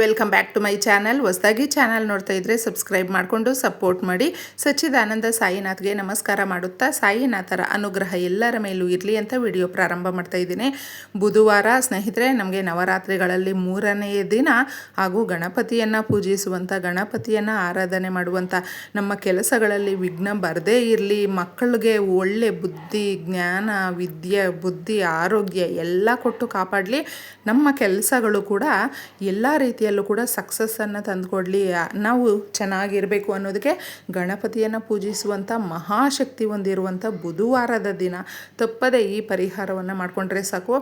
Welcome back to my channel ಹೊಸದಾಗಿ channel ನೋಡ್ತಾ ಇದ್ರೆ ಸಬ್ಸ್ಕ್ರೈಬ್ ಮಾಡಿಕೊಂಡು ಸಪೋರ್ಟ್ ಮಾಡಿ. ಸಚ್ಚಿದಾನಂದ ಸಾಯಿನಾಥ್ಗೆ ನಮಸ್ಕಾರ ಮಾಡುತ್ತಾ, ಸಾಯಿನಾಥರ ಅನುಗ್ರಹ ಎಲ್ಲರ ಮೇಲೂ ಇರಲಿ ಅಂತ ವಿಡಿಯೋ ಪ್ರಾರಂಭ ಮಾಡ್ತಾ ಇದ್ದೀನಿ. ಬುಧವಾರ ಸ್ನೇಹಿತರೆ, ನಮಗೆ ನವರಾತ್ರಿಗಳಲ್ಲಿ ಮೂರನೆಯ ದಿನ ಹಾಗೂ ಗಣಪತಿಯನ್ನು ಪೂಜಿಸುವಂಥ ಗಣಪತಿಯನ್ನು ಆರಾಧನೆ ಮಾಡುವಂಥ ನಮ್ಮ ಕೆಲಸಗಳಲ್ಲಿ ವಿಘ್ನ ಬರದೇ ಇರಲಿ, ಮಕ್ಕಳಿಗೆ ಒಳ್ಳೆ ಬುದ್ಧಿ, ಜ್ಞಾನ, ವಿದ್ಯೆ, ಬುದ್ಧಿ, ಆರೋಗ್ಯ ಎಲ್ಲ ಕೊಟ್ಟು ಕಾಪಾಡಲಿ. ನಮ್ಮ ಕೆಲಸಗಳು ಕೂಡ ಎಲ್ಲ ರೀತಿಯಲ್ಲೂ ಕೂಡ ಸಕ್ಸಸ್ಸನ್ನು ತಂದುಕೊಡ್ಲಿ. ನಾವು ಚೆನ್ನಾಗಿರಬೇಕು ಅನ್ನೋದಕ್ಕೆ ಗಣಪತಿಯನ್ನು ಪೂಜಿಸುವಂಥ ಮಹಾಶಕ್ತಿ ಹೊಂದಿರುವಂಥ ಬುಧವಾರದ ದಿನ. ತಪ್ಪದೆ ಈ ಪರಿಹಾರವನ್ನು ಮಾಡಿಕೊಂಡ್ರೆ ಸಾಕು.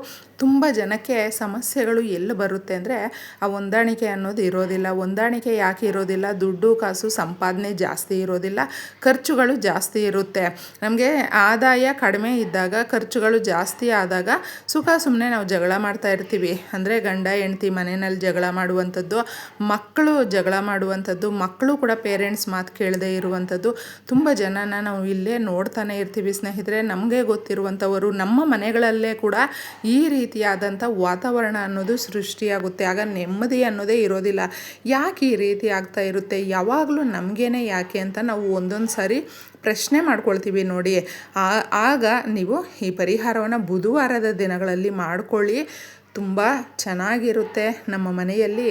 ತುಂಬ ಜನಕ್ಕೆ ಸಮಸ್ಯೆಗಳು ಎಲ್ಲಿ ಬರುತ್ತೆ ಅಂದರೆ ಆ ಹೊಂದಾಣಿಕೆ ಅನ್ನೋದು ಇರೋದಿಲ್ಲ. ಹೊಂದಾಣಿಕೆ ಯಾಕೆ ಇರೋದಿಲ್ಲ? ದುಡ್ಡು, ಕಾಸು, ಸಂಪಾದನೆ ಜಾಸ್ತಿ ಇರೋದಿಲ್ಲ. ಖರ್ಚುಗಳು ಜಾಸ್ತಿ ಇರುತ್ತೆ. ನಮಗೆ ಆದಾಯ ಕಡಿಮೆ ಇದ್ದಾಗ, ಖರ್ಚುಗಳು ಜಾಸ್ತಿ ಆದಾಗ ಸುಖ ಸುಮ್ಮನೆ ನಾವು ಜಗಳ ಮಾಡ್ತಾ ಇರ್ತೀವಿ. ಅಂದರೆ ಗಂಡ, ಹೆಂಡ್ತಿ ಮನೆಯಲ್ಲಿ ಜಗಳ ಮಾಡುವಂಥದ್ದು ಮಕ್ಕಳು ಜಗಳ ಮಾಡುವಂಥದ್ದು, ಮಕ್ಕಳು ಕೂಡ ಪೇರೆಂಟ್ಸ್ ಮಾತು ಕೇಳದೇ ಇರುವಂಥದ್ದು, ತುಂಬ ಜನನ ನಾವು ಇಲ್ಲೇ ನೋಡ್ತಾನೆ ಇರ್ತೀವಿ ಸ್ನೇಹಿತರೆ. ನಮಗೆ ಗೊತ್ತಿರುವಂಥವರು ನಮ್ಮ ಮನೆಗಳಲ್ಲೇ ಕೂಡ ಈ ರೀತಿಯಾದಂಥ ವಾತಾವರಣ ಅನ್ನೋದು ಸೃಷ್ಟಿಯಾಗುತ್ತೆ. ಆಗ ನೆಮ್ಮದಿ ಅನ್ನೋದೇ ಇರೋದಿಲ್ಲ. ಯಾಕೆ ಈ ರೀತಿ ಆಗ್ತಾ ಇರುತ್ತೆ? ಯಾವಾಗಲೂ ನಮಗೇನೆ ಯಾಕೆ ಅಂತ ನಾವು ಒಂದೊಂದು ಸಾರಿ ಪ್ರಶ್ನೆ ಮಾಡ್ಕೊಳ್ತೀವಿ ನೋಡಿ. ಆಗ ನೀವು ಈ ಪರಿಹಾರವನ್ನು ಬುಧವಾರದ ದಿನಗಳಲ್ಲಿ ಮಾಡ್ಕೊಳ್ಳಿ. ತುಂಬ ಚೆನ್ನಾಗಿರುತ್ತೆ ನಮ್ಮ ಮನೆಯಲ್ಲಿ.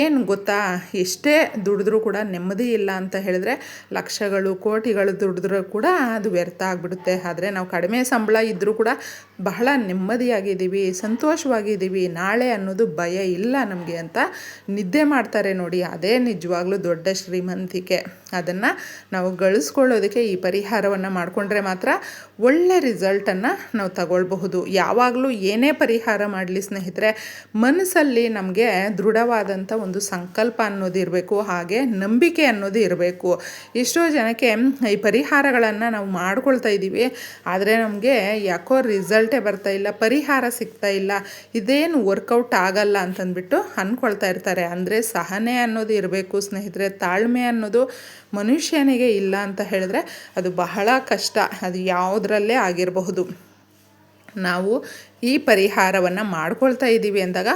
ಏನು ಗೊತ್ತಾ? ಎಷ್ಟೇ ದುಡಿದ್ರೂ ಕೂಡ ನೆಮ್ಮದಿ ಇಲ್ಲ ಅಂತ ಹೇಳಿದ್ರೆ ಲಕ್ಷಗಳು, ಕೋಟಿಗಳು ದುಡಿದ್ರೂ ಕೂಡ ಅದು ವ್ಯರ್ಥ ಆಗಿಬಿಡುತ್ತೆ. ಆದರೆ ನಾವು ಕಡಿಮೆ ಸಂಬಳ ಇದ್ದರೂ ಕೂಡ ಬಹಳ ನೆಮ್ಮದಿಯಾಗಿದ್ದೀವಿ, ಸಂತೋಷವಾಗಿದ್ದೀವಿ. ನಾಳೆ ಅನ್ನೋದು ಭಯ ಇಲ್ಲ ನಮಗೆ ಅಂತ ನಿದ್ದೆ ಮಾಡ್ತಾರೆ ನೋಡಿ. ಅದೇ ನಿಜವಾಗ್ಲೂ ದೊಡ್ಡ ಶ್ರೀಮಂತಿಕೆ. ಅದನ್ನು ನಾವು ಗಳಿಸ್ಕೊಳ್ಳೋದಕ್ಕೆ ಈ ಪರಿಹಾರವನ್ನು ಮಾಡಿಕೊಂಡ್ರೆ ಮಾತ್ರ ಒಳ್ಳೆ ರಿಸಲ್ಟನ್ನು ನಾವು ತಗೊಳ್ಬಹುದು. ಯಾವಾಗಲೂ ಏನೇ ಪರಿಹಾರ ಮಾಡಲಿ ಸ್ನೇಹಿತರೆ, ಮನಸ್ಸಲ್ಲಿ ನಮಗೆ ದೃಢವಾದಂಥ ಒಂದು ಸಂಕಲ್ಪ ಅನ್ನೋದು ಇರಬೇಕು, ಹಾಗೆ ನಂಬಿಕೆ ಅನ್ನೋದು ಇರಬೇಕು. ಎಷ್ಟೋ ಜನಕ್ಕೆ ಈ ಪರಿಹಾರಗಳನ್ನು ನಾವು ಮಾಡ್ಕೊಳ್ತಾ ಇದ್ದೀವಿ, ಆದರೆ ನಮಗೆ ಯಾಕೋ ರಿಸಲ್ಟೇ ಬರ್ತಾ ಇಲ್ಲ, ಪರಿಹಾರ ಸಿಗ್ತಾ ಇಲ್ಲ, ಇದೇನು ವರ್ಕೌಟ್ ಆಗಲ್ಲ ಅಂತಂದ್ಬಿಟ್ಟು ಅಂದ್ಕೊಳ್ತಾ ಇರ್ತಾರೆ. ಅಂದರೆ ಸಹನೆ ಅನ್ನೋದು ಇರಬೇಕು ಸ್ನೇಹಿತರೆ, ತಾಳ್ಮೆ ಅನ್ನೋದು ಮನುಷ್ಯನಿಗೆ ಇಲ್ಲ ಅಂತ ಹೇಳಿದ್ರೆ ಅದು ಬಹಳ ಕಷ್ಟ, ಅದು ಯಾವುದರಲ್ಲೇ ಆಗಿರಬಹುದು. ನಾವು ಈ ಪರಿಹಾರವನ್ನು ಮಾಡ್ಕೊಳ್ತಾ ಇದ್ದೀವಿ ಅಂದಾಗ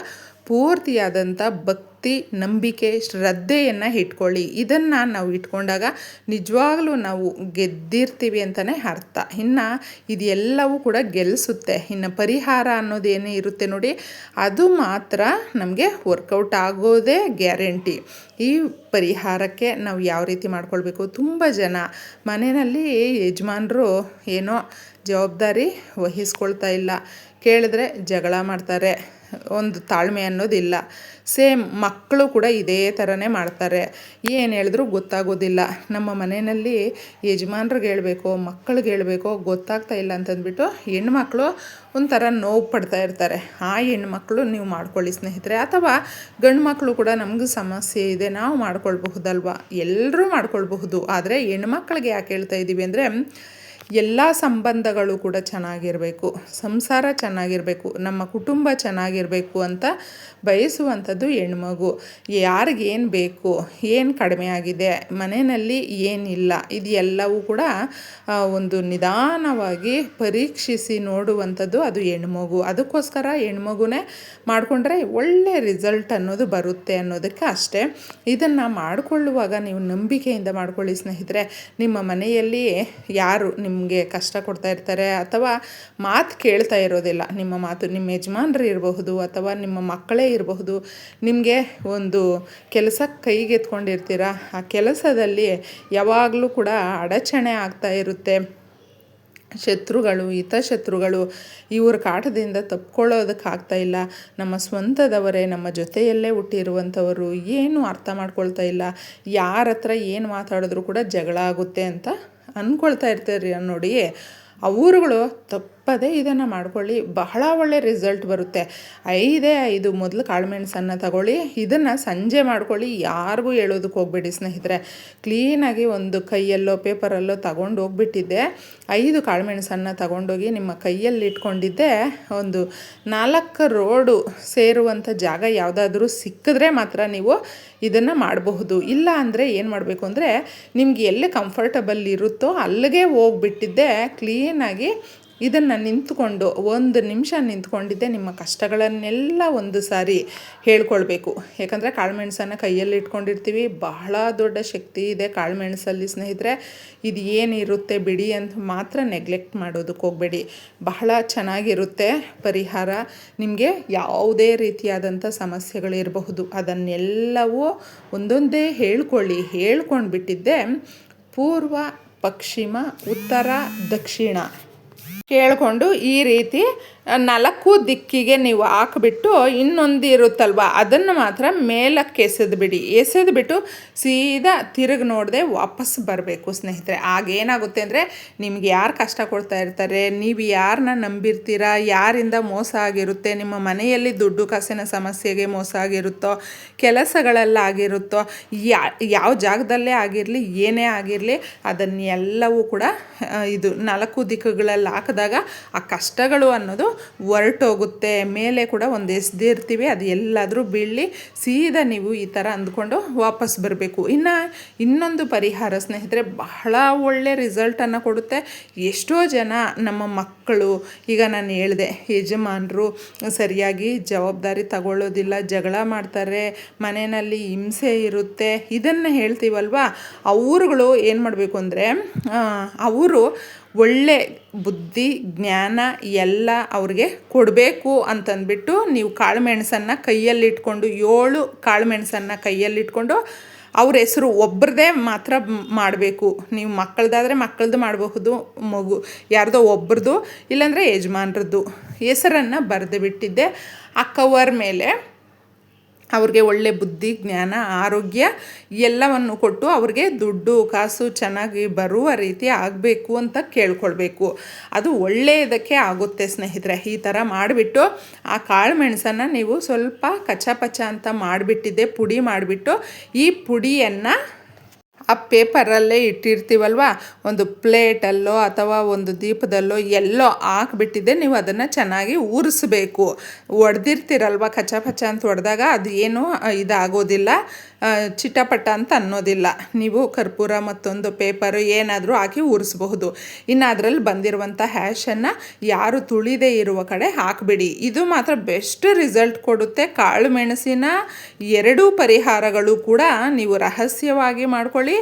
ಪೂರ್ತಿಯಾದಂಥ ಭಕ್ತಿ ನಂಬಿಕೆ, ಶ್ರದ್ಧೆಯನ್ನು ಇಟ್ಕೊಳ್ಳಿ. ಇದನ್ನು ನಾವು ಇಟ್ಕೊಂಡಾಗ ನಿಜವಾಗ್ಲೂ ನಾವು ಗೆದ್ದಿರ್ತೀವಿ ಅಂತಲೇ ಅರ್ಥ. ಇನ್ನು ಇದೆಲ್ಲವೂ ಕೂಡ ಗೆಲ್ಲಿಸುತ್ತೆ ಇನ್ನು ಪರಿಹಾರ ಅನ್ನೋದೇನೇ ಇರುತ್ತೆ ನೋಡಿ, ಅದು ಮಾತ್ರ ನಮಗೆ ವರ್ಕೌಟ್ ಆಗೋದೇ ಗ್ಯಾರಂಟಿ ಈ ಪರಿಹಾರಕ್ಕೆ ನಾವು ಯಾವ ರೀತಿ ಮಾಡ್ಕೊಳ್ಬೇಕು? ತುಂಬ ಜನ ಮನೆಯಲ್ಲಿ ಯಜಮಾನರು ಏನೋ ಜವಾಬ್ದಾರಿ ವಹಿಸ್ಕೊಳ್ತಾ ಇಲ್ಲ. ಕೇಳಿದ್ರೆ ಜಗಳ ಮಾಡ್ತಾರೆ. ಒಂದು ತಾಳ್ಮೆ ಅನ್ನೋದಿಲ್ಲ. ಸೇಮ್ ಮಕ್ಕಳು ಕೂಡ ಇದೇ ಥರನೇ ಮಾಡ್ತಾರೆ. ಏನು ಹೇಳಿದ್ರು ಗೊತ್ತಾಗೋದಿಲ್ಲ. ನಮ್ಮ ಮನೆಯಲ್ಲಿ ಯಜಮಾನ್ರಿಗೆ ಹೇಳಬೇಕು, ಮಕ್ಕಳಿಗೆ ಹೇಳಬೇಕು, ಗೊತ್ತಾಗ್ತಾ ಇಲ್ಲ ಅಂತಂದ್ಬಿಟ್ಟು ಹೆಣ್ಮಕ್ಳು ಒಂಥರ ನೋವು ಪಡ್ತಾ ಇರ್ತಾರೆ. ಆ ಹೆಣ್ಮಕ್ಳು ನೀವು ಮಾಡ್ಕೊಳ್ಳಿ ಸ್ನೇಹಿತರೆ. ಅಥವಾ ಗಂಡು ಮಕ್ಕಳು ಕೂಡ ನಮಗೂ ಸಮಸ್ಯೆ ಇದೆ, ನಾವು ಮಾಡ್ಕೊಳ್ಬಹುದಲ್ವ? ಎಲ್ಲರೂ ಮಾಡ್ಕೊಳ್ಬಹುದು. ಆದರೆ ಹೆಣ್ಮಕ್ಳಿಗೆ ಯಾಕೆ ಹೇಳ್ತಾ ಇದ್ದೀವಿ ಅಂದರೆ ಎಲ್ಲ ಸಂಬಂಧಗಳು ಕೂಡ ಚೆನ್ನಾಗಿರಬೇಕು, ಸಂಸಾರ ಚೆನ್ನಾಗಿರಬೇಕು, ನಮ್ಮ ಕುಟುಂಬ ಚೆನ್ನಾಗಿರಬೇಕು ಅಂತ ಬಯಸುವಂಥದ್ದು ಹೆಣ್ಮಗು. ಯಾರಿಗೇನು ಬೇಕು, ಏನು ಕಡಿಮೆ ಆಗಿದೆ, ಮನೆಯಲ್ಲಿ ಏನಿಲ್ಲ ಇದು ಎಲ್ಲವೂ ಕೂಡ ಒಂದು ನಿಧಾನವಾಗಿ ಪರೀಕ್ಷಿಸಿ ನೋಡುವಂಥದ್ದು ಅದು ಹೆಣ್ಮಗು. ಅದಕ್ಕೋಸ್ಕರ ಹೆಣ್ಮಗುನೇ ಮಾಡಿಕೊಂಡ್ರೆ ಒಳ್ಳೆ ರಿಸಲ್ಟ್ ಅನ್ನೋದು ಬರುತ್ತೆ ಅನ್ನೋದಕ್ಕೆ ಅಷ್ಟೇ. ಇದನ್ನು ಮಾಡಿಕೊಳ್ಳುವಾಗ ನೀವು ನಂಬಿಕೆಯಿಂದ ಮಾಡ್ಕೊಳ್ಳಿ ಸ್ನೇಹಿತರೆ. ನಿಮ್ಮ ಮನೆಯಲ್ಲಿ ಯಾರು ನಿಮಗೆ ಕಷ್ಟ ಕೊಡ್ತಾ ಇರ್ತಾರೆ ಅಥವಾ ಮಾತು ಕೇಳ್ತಾ ಇರೋದಿಲ್ಲ. ನಿಮ್ಮ ಮಾತು ನಿಮ್ಮ ಯಜಮಾನ್ರು ಇರಬಹುದು ಅಥವಾ ನಿಮ್ಮ ಮಕ್ಕಳೇ ಇರಬಹುದು. ನಿಮಗೆ ಒಂದು ಕೆಲಸ ಕೈಗೆತ್ಕೊಂಡಿರ್ತೀರ ಆ ಕೆಲಸದಲ್ಲಿ ಯಾವಾಗಲೂ ಕೂಡ ಅಡಚಣೆ ಆಗ್ತಾ ಇರುತ್ತೆ. ಶತ್ರುಗಳು, ಹಿತಶತ್ರುಗಳು ಇವ್ರ ಕಾಟದಿಂದ ತಪ್ಕೊಳ್ಳೋದಕ್ಕಾಗ್ತಾ ಇಲ್ಲ. ನಮ್ಮ ಸ್ವಂತದವರೇ, ನಮ್ಮ ಜೊತೆಯಲ್ಲೇ ಹುಟ್ಟಿರುವಂಥವರು ಏನು ಅರ್ಥ ಮಾಡ್ಕೊಳ್ತಾ ಇಲ್ಲ. ಯಾರ ಹತ್ರ ಏನು ಮಾತಾಡಿದ್ರು ಕೂಡ ಜಗಳ ಆಗುತ್ತೆ ಅಂತ ಅಂದ್ಕೊಳ್ತಾ ಇರ್ತಾರೆ ನೋಡಿ ಊರುಗಳು ತಪ್ಪದೇ ಇದನ್ನು ಮಾಡ್ಕೊಳ್ಳಿ. ಬಹಳ ಒಳ್ಳೆ ರಿಸಲ್ಟ್ ಬರುತ್ತೆ. ಐದೇ ಐದು ಮೊದಲು ಕಾಳುಮೆಣಸನ್ನು ತಗೊಳ್ಳಿ, ಇದನ್ನು ಸಂಜೆ ಮಾಡ್ಕೊಳ್ಳಿ. ಯಾರಿಗೂ ಹೇಳೋದಕ್ಕೆ ಹೋಗ್ಬೇಡಿ ಸ್ನೇಹಿತರೆ. ಕ್ಲೀನಾಗಿ ಒಂದು ಕೈಯಲ್ಲೋ ಪೇಪರಲ್ಲೋ ತಗೊಂಡು ಹೋಗ್ಬಿಟ್ಟಿದ್ದೆ. ಐದು ಕಾಳುಮೆಣಸನ್ನು ತಗೊಂಡೋಗಿ ನಿಮ್ಮ ಕೈಯಲ್ಲಿ ಇಟ್ಕೊಂಡಿದ್ದೆ. ಒಂದು ನಾಲ್ಕು ರೋಡು ಸೇರುವಂಥ ಜಾಗ ಯಾವುದಾದ್ರೂ ಸಿಕ್ಕಿದ್ರೆ ಮಾತ್ರ ನೀವು ಇದನ್ನು ಮಾಡಬಹುದು. ಇಲ್ಲ ಅಂದರೆ ಏನು ಮಾಡಬೇಕು ಅಂದರೆ, ನಿಮ್ಗೆ ಎಲ್ಲಿ ಕಂಫರ್ಟಬಲ್ ಇರುತ್ತೋ ಅಲ್ಲಿಗೆ ಹೋಗ್ಬಿಟ್ಟಿದ್ದೆ. ಕ್ಲೀನಾಗಿ ಇದನ್ನು ನಿಂತ್ಕೊಂಡು ಒಂದು ನಿಮಿಷ ನಿಂತ್ಕೊಂಡಿದ್ದೆ ನಿಮ್ಮ ಕಷ್ಟಗಳನ್ನೆಲ್ಲ ಒಂದು ಸಾರಿ ಹೇಳ್ಕೊಳ್ಬೇಕು. ಯಾಕಂದರೆ ಕಾಳುಮೆಣಸನ್ನು ಕೈಯಲ್ಲಿ ಇಟ್ಕೊಂಡಿರ್ತೀವಿ. ಬಹಳ ದೊಡ್ಡ ಶಕ್ತಿ ಇದೆ ಕಾಳುಮೆಣಸಲ್ಲಿ ಸ್ನೇಹಿತರೆ. ಇದು ಏನಿರುತ್ತೆ ಬಿಡಿ ಅಂತ ಮಾತ್ರ ನೆಗ್ಲೆಕ್ಟ್ ಮಾಡೋದಕ್ಕೆ ಹೋಗಬೇಡಿ. ಬಹಳ ಚೆನ್ನಾಗಿರುತ್ತೆ ಪರಿಹಾರ. ನಿಮಗೆ ಯಾವುದೇ ರೀತಿಯಾದಂಥ ಸಮಸ್ಯೆಗಳಿರಬಹುದು. ಅದನ್ನೆಲ್ಲವೂ ಒಂದೊಂದೇ ಹೇಳ್ಕೊಳ್ಳಿ. ಹೇಳ್ಕೊಂಡು ಬಿಟ್ಟಿದ್ದೆ ಪೂರ್ವ ಪಶ್ಚಿಮ ಉತ್ತರ ದಕ್ಷಿಣ. ಕೇಳಿಕೊಂಡು ಈ ರೀತಿ ನಾಲ್ಕು ದಿಕ್ಕಿಗೆ ನೀವು ಹಾಕಿಬಿಟ್ಟು ಇನ್ನೊಂದು ಇರುತ್ತಲ್ವ? ಅದನ್ನು ಮಾತ್ರ ಮೇಲಕ್ಕೆ ಎಸೆದ್ಬಿಡಿ ಎಸೆದ್ಬಿಟ್ಟು ಸೀದಾ ತಿರುಗಿ ನೋಡದೆ ವಾಪಸ್ ಬರಬೇಕು ಸ್ನೇಹಿತರೆ. ಆಗೇನಾಗುತ್ತೆ ಅಂದರೆ ನಿಮ್ಗೆ ಯಾರು ಕಷ್ಟ ಕೊಡ್ತಾ ಇರ್ತಾರೆ? ನೀವು ಯಾರನ್ನ ನಂಬಿರ್ತೀರಾ? ಯಾರಿಂದ ಮೋಸ ಆಗಿರುತ್ತೆ? ನಿಮ್ಮ ಮನೆಯಲ್ಲಿ ದುಡ್ಡು ಕಾಸಿನ ಸಮಸ್ಯೆಗೆ ಮೋಸ ಆಗಿರುತ್ತೋ? ಕೆಲಸಗಳಲ್ಲಾಗಿರುತ್ತೋ ಯಾ, ಯಾವ ಜಾಗದಲ್ಲೇ ಆಗಿರಲಿ, ಏನೇ ಆಗಿರಲಿ, ಅದನ್ನೆಲ್ಲವೂ ಕೂಡ ಇದು ನಾಲ್ಕು ದಿಕ್ಕುಗಳಲ್ಲಿ ಹಾಕಿದಾಗ ಆ ಕಷ್ಟಗಳು ಅನ್ನೋದು ಹೊರಟೋಗುತ್ತೆ. ಮೇಲೆ ಕೂಡ ಒಂದು ಎಸ್ದಿರ್ತೀವಿ ಅದು ಎಲ್ಲಾದರೂ ಬೀಳಲಿ ಸೀದಾ ನೀವು ಈ ಥರ ಅಂದ್ಕೊಂಡು ವಾಪಸ್ ಬರಬೇಕು. ಇನ್ನು ಇನ್ನೊಂದು ಪರಿಹಾರ ಸ್ನೇಹಿತರೆ, ಬಹಳ ಒಳ್ಳೆ ರಿಸಲ್ಟನ್ನು ಕೊಡುತ್ತೆ. ಎಷ್ಟೋ ಜನ ನಮ್ಮ ಮಕ್ಕಳು, ಈಗ ನಾನು ಹೇಳಿದೆ, ಯಜಮಾನರು ಸರಿಯಾಗಿ ಜವಾಬ್ದಾರಿ ತಗೊಳ್ಳೋದಿಲ್ಲ, ಜಗಳ ಮಾಡ್ತಾರೆ, ಮನೆಯಲ್ಲಿ ಹಿಂಸೆ ಇರುತ್ತೆ. ಇದನ್ನು ಹೇಳ್ತೀವಲ್ವಾ? ಅವರುಗಳು ಏನು ಮಾಡಬೇಕು ಅಂದರೆ ಅವರು ಒಳ್ಳೆ ಬುದ್ಧಿ, ಜ್ಞಾನ ಎಲ್ಲ ಅವ್ರಿಗೆ ಕೊಡಬೇಕು ಅಂತಂದ್ಬಿಟ್ಟು ನೀವು ಕಾಳುಮೆಣಸನ್ನು ಕೈಯಲ್ಲಿಟ್ಕೊಂಡು ಏಳು ಕಾಳುಮೆಣಸನ್ನು ಕೈಯಲ್ಲಿಟ್ಕೊಂಡು ಅವ್ರ ಹೆಸರು ಒಬ್ಬರದೇ ಮಾತ್ರ ಮಾಡಬೇಕು. ನೀವು ಮಕ್ಕಳದಾದರೆ ಮಕ್ಕಳದ್ದು ಮಾಡಬಹುದು, ಮಗು ಯಾರ್ದೋ ಒಬ್ಬರದು ಇಲ್ಲಾಂದರೆ ಯಜಮಾನ್ರದ್ದು. ಹೆಸರನ್ನು ಬರೆದು ಬಿಟ್ಟಿದ್ದೆ. ಆ ಕವರ್ ಮೇಲೆ ಅವ್ರಿಗೆ ಒಳ್ಳೆ ಬುದ್ಧಿ, ಜ್ಞಾನ, ಆರೋಗ್ಯ ಎಲ್ಲವನ್ನು ಕೊಟ್ಟು ಅವ್ರಿಗೆ ದುಡ್ಡು, ಕಾಸು ಚೆನ್ನಾಗಿ ಬರುವ ರೀತಿ ಆಗಬೇಕು ಅಂತ ಕೇಳ್ಕೊಳ್ಬೇಕು. ಅದು ಒಳ್ಳೆಯದಕ್ಕೆ ಆಗುತ್ತೆ ಸ್ನೇಹಿತರೆ. ಈ ಥರ ಮಾಡಿಬಿಟ್ಟು ಆ ಕಾಳು ಮೆಣಸನ್ನು ನೀವು ಸ್ವಲ್ಪ ಕಚ್ಚಪಚ್ಚ ಅಂತ ಮಾಡಿಬಿಟ್ಟಿದ್ದೆ, ಪುಡಿ ಮಾಡಿಬಿಟ್ಟು ಈ ಪುಡಿಯನ್ನು ಆ ಪೇಪರಲ್ಲೇ ಇಟ್ಟಿರ್ತೀವಲ್ವ? ಒಂದು ಪ್ಲೇಟಲ್ಲೋ ಅಥವಾ ಒಂದು ದೀಪದಲ್ಲೋ ಎಲ್ಲೋ ಹಾಕ್ಬಿಟ್ಟಿದ್ದೆ, ನೀವು ಅದನ್ನು ಚೆನ್ನಾಗಿ ಊರಿಸ್ಬೇಕು ಒಡೆದಿರ್ತೀರಲ್ವ ಕಚ್ಚಾ ಪಚ್ಚ ಅಂತ ಒಡೆದಾಗ ಅದು ಏನೂ ಇದಾಗೋದಿಲ್ಲ. ಚಿಟಪಟ ಅಂತ ಅನ್ನೋದಿಲ್ಲ. ನೀವು ಕರ್ಪೂರ ಮತ್ತೊಂದು ಪೇಪರು ಏನಾದರೂ ಹಾಕಿ ಉರಿಸ್ಬಹುದು. ಇನ್ನು ಅದರಲ್ಲಿ ಬಂದಿರುವಂಥ ಹ್ಯಾಶನ್ನು ಯಾರು ತುಳಿದೇ ಇರುವ ಕಡೆ ಹಾಕಿಬಿಡಿ. ಇದು ಮಾತ್ರ ಬೆಸ್ಟ್ ರಿಸಲ್ಟ್ ಕೊಡುತ್ತೆ. ಕಾಳು ಮೆಣಸಿನ ಎರಡೂ ಪರಿಹಾರಗಳು ಕೂಡ ನೀವು ರಹಸ್ಯವಾಗಿ ಮಾಡ್ಕೊಳ್ಳಿ.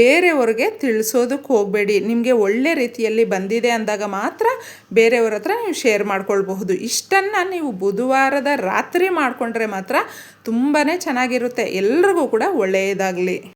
ಬೇರೆಯವ್ರಿಗೆ ತಿಳಿಸೋದಕ್ಕೆ ಹೋಗಬೇಡಿ. ನಿಮಗೆ ಒಳ್ಳೆ ರೀತಿಯಲ್ಲಿ ಬಂದಿದೆ ಅಂದಾಗ ಮಾತ್ರ ಬೇರೆಯವ್ರ ಹತ್ರ ನೀವು ಶೇರ್ ಮಾಡ್ಕೊಳ್ಬಹುದು. ಇಷ್ಟನ್ನು ನೀವು ಬುಧವಾರದ ರಾತ್ರಿ ಮಾಡಿಕೊಂಡ್ರೆ ಮಾತ್ರ ತುಂಬಾ ಚೆನ್ನಾಗಿರುತ್ತೆ. ಎಲ್ರಿಗೂ ಕೂಡ ಒಳ್ಳೆಯದಾಗಲಿ.